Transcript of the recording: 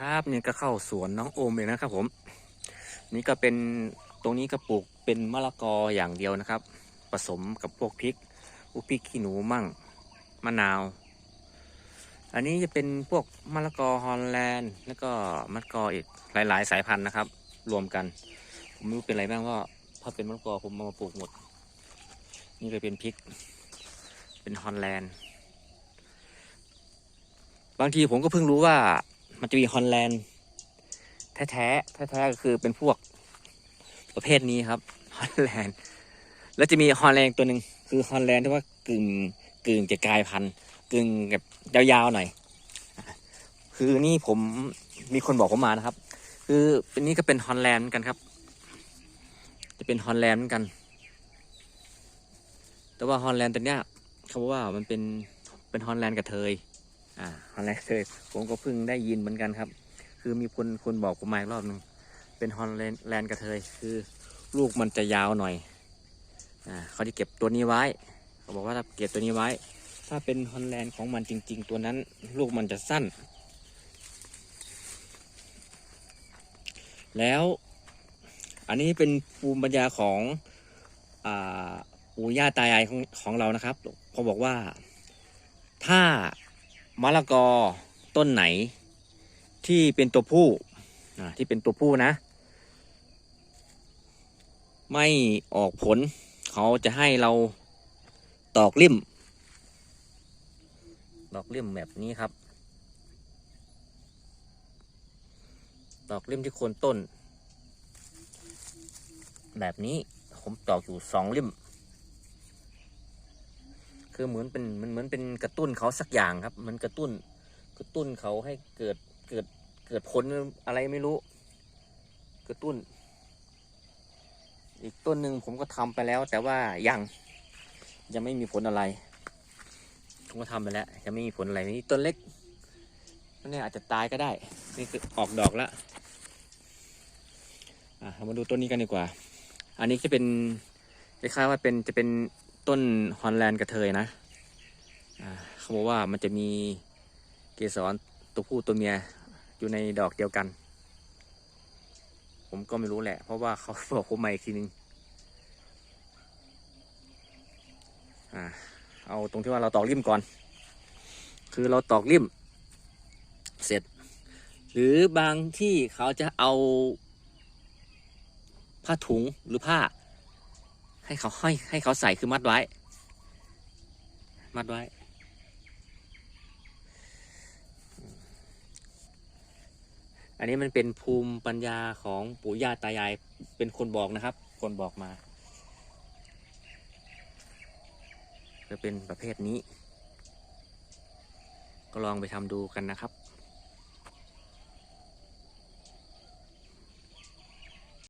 ครับเนี่ยก็เข้าสวนน้องโอมเลยนะครับผม นี่ก็เป็นตรงนี้ก็ปลูกเป็นมะละกออย่างเดียวนะครับ ผสมกับพวกพริกพวกพริกขี้หนูมั่งมะนาว อันนี้จะเป็นพวกมะละกอฮอลแลนด์ แล้วก็มะละกออีกหลาย ๆ สายพันธุ์นะครับ รวมกัน ผมไม่รู้เป็นอะไรบ้างว่าถ้าเป็นมะละกอผมเอามาปลูกหมด นี่ก็เป็นพริก เป็นฮอลแลนด์ บางทีผมก็เพิ่งรู้ว่า มันจะมีฮอลแลนด์แท้ๆแท้ๆก็คือเป็นพวกประเภทนี้ครับฮอลแลนด์แล้วจะมีฮอลแลนด์ตัวหนึ่งคือฮอลแลนด์ที่ว่ากึ่งกึ่งจะกลายพันธุ์กึ่งแบบยาวๆหน่อย คือนี่ผมมีคนบอกผมมานะครับ คือเป็นนี่ก็เป็นฮอลแลนด์เหมือนกันครับ จะเป็นฮอลแลนด์เหมือนกัน แต่ว่าฮอลแลนด์ตัวเนี้ยเขาบอกว่ามันเป็นเป็นฮอลแลนด์กระเทย อ่าฮอลแลนด์กระเทยผมก็เพิ่งได้ยินเหมือนกันครับ คือมีคนคนบอกผมมาอีกรอบหนึ่งเป็นฮอลแลนด์กระเทยคือ ลูกมันจะยาวหน่อยอ่าเขาจะเก็บตัวนี้ไว้เขาบอกว่าถ้าเก็บตัวนี้ไว้ ถ้าเป็นฮอลแลนด์ของมันจริง ๆ ตัวนั้น ลูกมันจะสั้น แล้วอันนี้เป็นภูมิปัญญาของอ่าปู่ย่าตายายของของเรานะครับเขาบอกว่าถ้า มะละกอต้นไหน ที่เป็นตัวผู้ที่เป็นตัวผู้นะ ไม่ออกผล เขาจะให้เราตอกลิ่มตอกลิ่มแบบนี้ครับ ตอกลิ่มที่โคนต้น แบบนี้ผมตอกอยู่สองลิ่ม คือเหมือนเป็นมันเหมือนเป็นกระตุ้นเขาสักอย่างครับ มันกระตุ้นกระตุ้นเขาให้เกิดเกิดเกิดผลอะไรไม่รู้ กระตุ้น อีกต้นหนึ่งผมก็ทำไปแล้ว แต่ว่ายังยังไม่มีผลอะไรผมก็ทำไปแล้วยังไม่มีผลอะไรนี่ต้นเล็กต้นนี้อาจจะตายก็ได้ นี่คือออกดอกแล้วอะเรามาดูต้นนี้กันดีกว่า อันนี้จะเป็นคล้ายๆว่าเป็นจะเป็น ต้นฮอลแลนด์กระเทยนะเขาบอกว่ามันจะมีเกสรตัวผู้ตัวเมียอยู่ในดอกเดียวกัน ผมก็ไม่รู้แหละ เพราะว่าเขาบอกผมมาอีกทีนึงอ่าเอาตรงที่ว่าเราตอกริมก่อน คือเราตอกริม เสร็จ หรือบางที่เขาจะเอา ผ้าถุงหรือผ้า ให้เขาให้ให้เขาใส่คือมัดไว้ มัดไว้ อันนี้มันเป็นภูมิปัญญาของปู่ย่าตายายเป็นคนบอกนะครับ คนบอกมาจะเป็นประเภทนี้ ก็ลองไปทำดูกันนะครับ